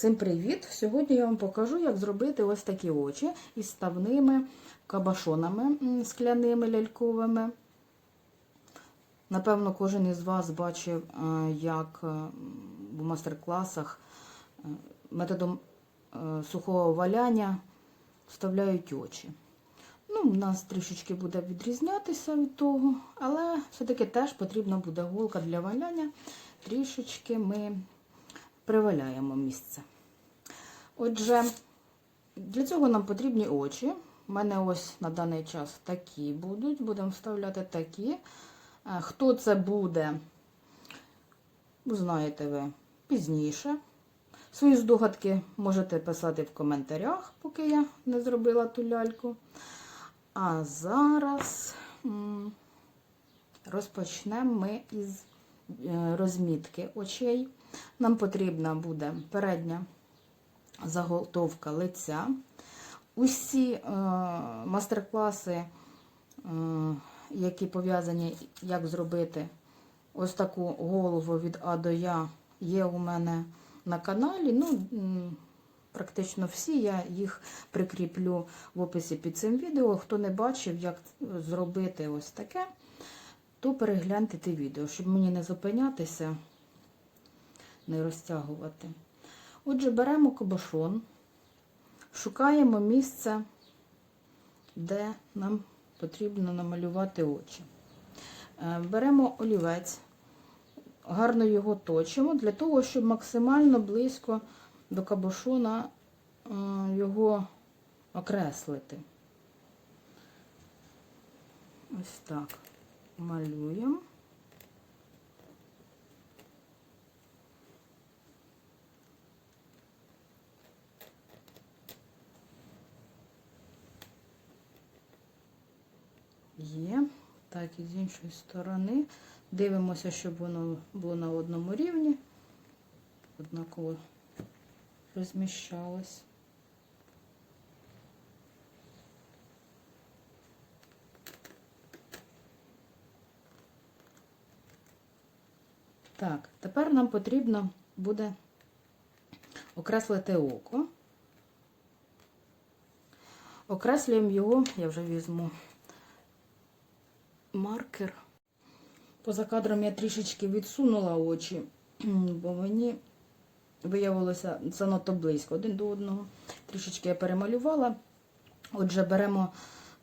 Всім привіт! Сьогодні я вам покажу, як зробити ось такі очі із ставними кабашонами скляними ляльковими. Напевно, кожен із вас бачив, е, як е, в мастер-класах е, методом сухого валяння вставляють очі. Ну, у нас трішечки буде відрізнятися від того, але все-таки теж потрібна буде голка для валяння. Трішечки ми приваляємо місце. Отже, для цього нам потрібні очі. У мене ось на даний час такі будуть. Будемо вставляти такі. Е, Хто це буде, знаєте ви пізніше. Свої здогадки можете писати в коментарях, поки я не зробила ту ляльку. А зараз розпочнемо ми із е, розмітки очей. Нам потрібна буде передня заготовка лиця. Усі е, мастер-класи, е, які пов'язані, як зробити ось таку голову від А до Я, є у мене на каналі. Ну, практично всі, я їх прикріплю в описі під цим відео. Хто не бачив, як зробити ось таке, то перегляньте те відео, щоб мені не зупинятися не розтягувати. Отже, беремо кабошон, шукаємо місце, де нам потрібно намалювати очі. Е, Беремо олівець, гарно його точимо, для того, щоб максимально близько до кабошона е, його окреслити. Ось так малюємо. Є. Так, і з іншої сторони. Дивимося, щоб воно було на одному рівні. Однаково розміщалось. Так, тепер нам потрібно буде окреслити око. Окреслюємо його, я вже візьму маркер. Поза кадром я трішечки відсунула очі, бо мені виявилося занадто близько один до одного. Трішечки я перемалювала. Отже, беремо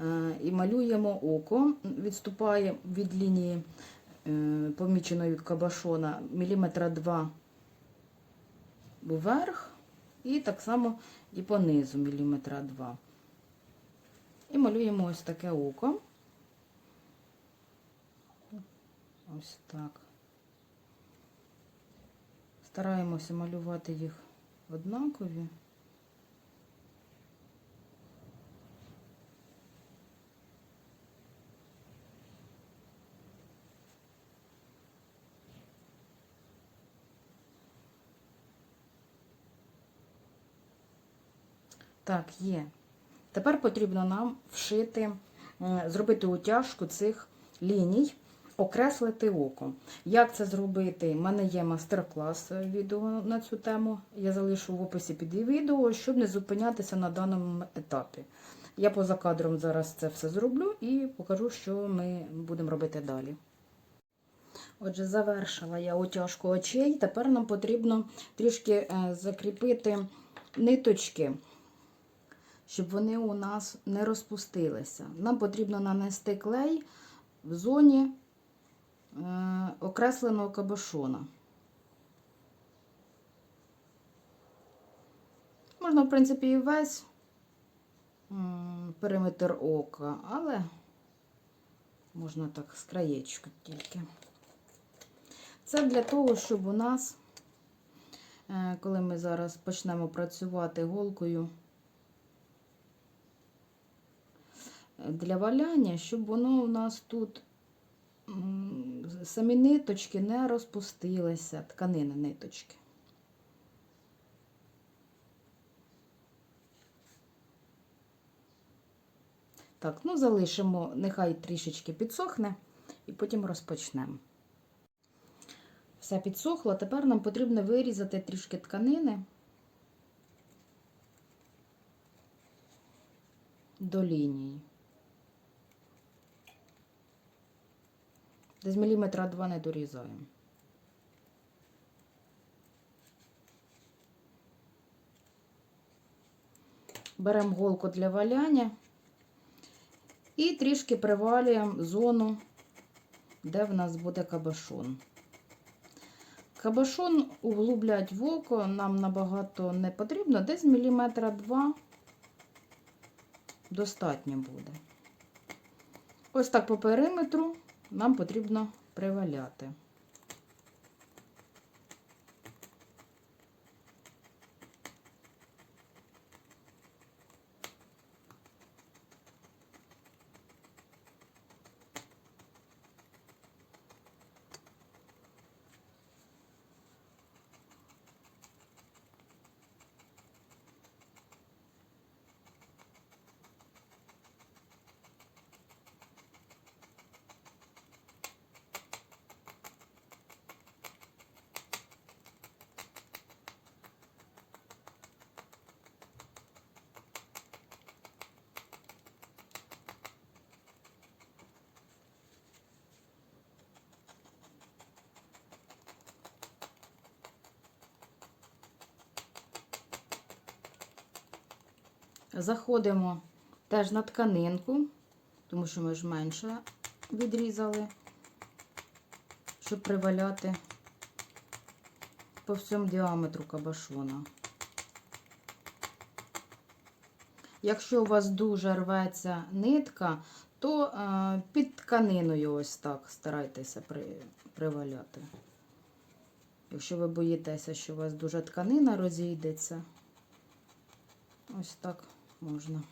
е, і малюємо око, відступає від лінії е, поміченої кабашона міліметра 2 вверх, і так само і по низу міліметра 2. І малюємо ось таке око. Ось так. Стараємося малювати їх однакові. Так, є. Тепер потрібно нам вшити, е, зробити утяжку цих ліній окреслити око. Як це зробити? У мене є мастер-клас е, відео на цю тему. Я залишу в описі під відео, щоб не зупинятися на даному етапі. Я поза кадром зараз це все зроблю і покажу, що ми будемо робити далі. Отже, завершила я утяжку очей. Тепер нам потрібно трішки е, закріпити ниточки, щоб вони у нас не розпустилися. Нам потрібно нанести клей в зоні окресленого кабошона. Можна, в принципі, і весь периметр ока, але можна так з краєчку тільки. Це для того, щоб у нас, е, коли ми зараз почнемо працювати голкою е, для валяння, щоб воно у нас тут самі ниточки не розпустилися, тканини-ниточки. Так, ну залишимо, нехай трішечки підсохне, і потім розпочнемо. Все підсохло, тепер нам потрібно вирізати трішки тканини до лінії. Десь міліметра два не дорізаємо. Беремо голку для валяння і трішки привалюємо зону, де в нас буде кабашон. Кабашон углублять в око нам набагато не потрібно, десь міліметра два достатньо буде. Ось так по периметру нам потрібно приваляти. Заходимо теж на тканинку, тому що ми ж менше відрізали, щоб приваляти по всьому діаметру кабашона. Якщо у вас дуже рветься нитка, то е, під тканиною ось так старайтеся при, приваляти. Якщо ви боїтеся, що у вас дуже тканина розійдеться, ось так можна.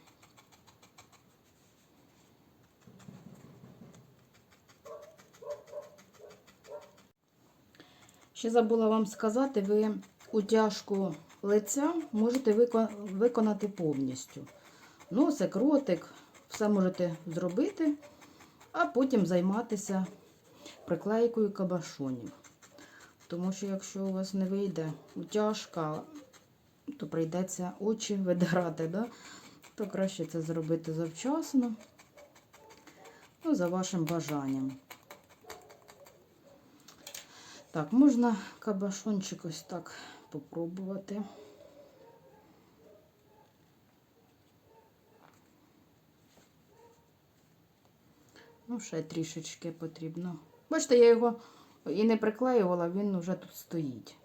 Ще забула вам сказати, ви утяжку лиця можете виконати повністю. Носик, ротик, все можете зробити, а потім займатися приклейкою кабашонів. Тому що якщо у вас не вийде утяжка, то прийдеться очі видирати, да? То краще це зробити завчасно, ну, за вашим бажанням. Так, можна кабашончик ось так попробувати. Ну, ще трішечки потрібно. Бачите, я його і не приклеювала, він вже тут стоїть.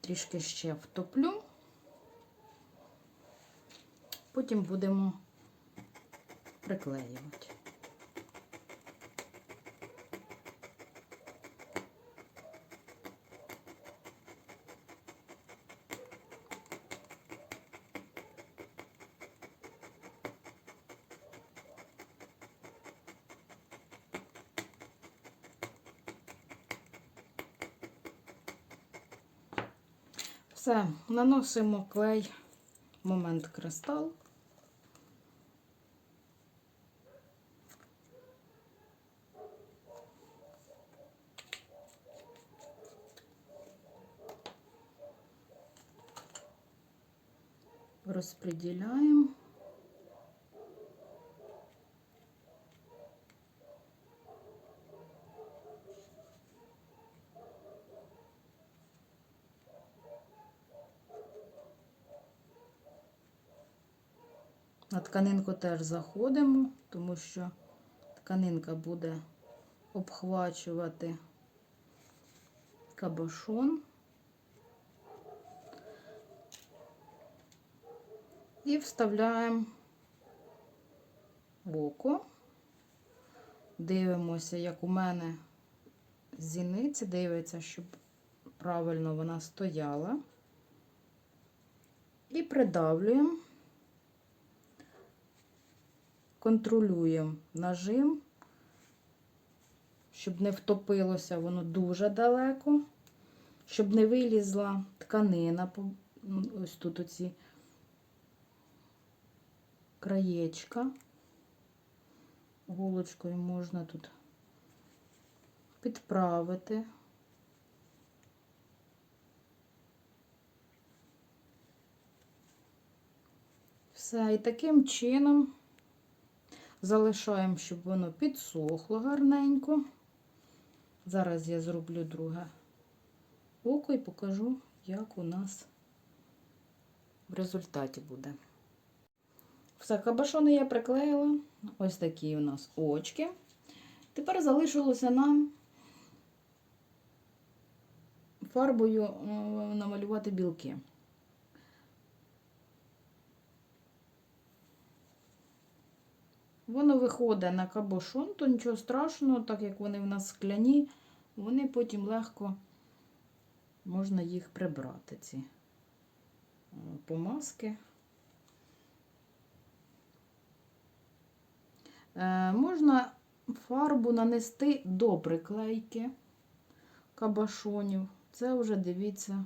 Трішки ще втоплю. Потім будемо приклеювати. Все, наносимо клей момент кристал. Розподіляємо. На тканинку теж заходимо, тому що тканинка буде обхвачувати кабошон. І вставляємо в око. Дивимося, як у мене зіниці, дивиться, щоб правильно вона стояла. І придавлюємо. контролюємо нажим, щоб не втопилося воно дуже далеко, щоб не вилізла тканина, ну, ось тут оці краєчка. Голочкою можна тут підправити. Все, і таким чином залишаємо, щоб воно підсохло гарненько. Зараз я зроблю друге око і покажу, як у нас в результаті буде. Все, кабашони я приклеїла. Ось такі у нас очки. Тепер залишилося нам фарбою е, намалювати білки. Воно виходить на кабошон, то нічого страшного, так як вони в нас скляні, вони потім легко можна їх прибрати, ці е, помазки. Можна фарбу нанести до приклейки кабашонів. Це вже дивіться,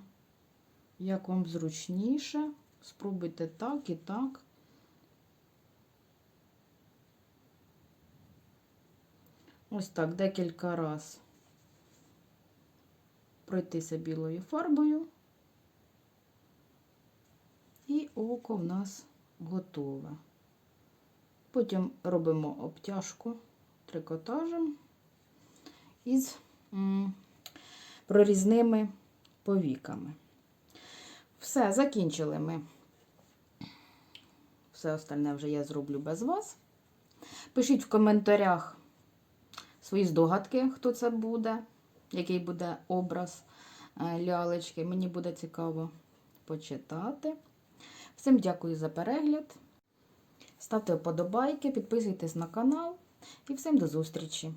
як вам зручніше. Спробуйте так і так. Ось так декілька раз пройтися білою фарбою. І око в нас готове. Потім робимо обтяжку трикотажем із прорізними повіками. Все, закінчили ми. Все остальне вже я зроблю без вас. Пишіть в коментарях свої здогадки, хто це буде, який буде образ е, лялечки. Мені буде цікаво почитати. Всім дякую за перегляд. Ставте вподобайки, підписуйтесь на канал і всім до зустрічі!